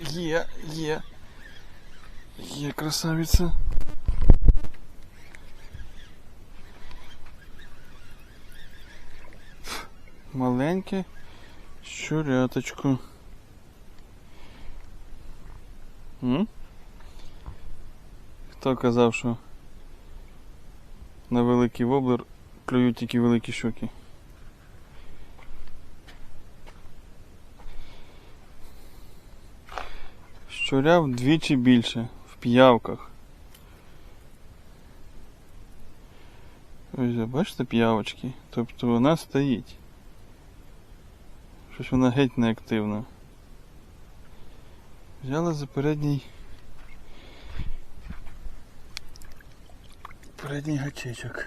є, є. Є красавиця. Маленьке щуряточку. М? Хто казав, що на великий воблер клюють тільки великі щуки? Щуря вдвічі більше в п'явках. Ось, бачите п'явочки? Тобто вона стоїть. Щось вона геть не активна. Взяла за передній. Передній гачечок.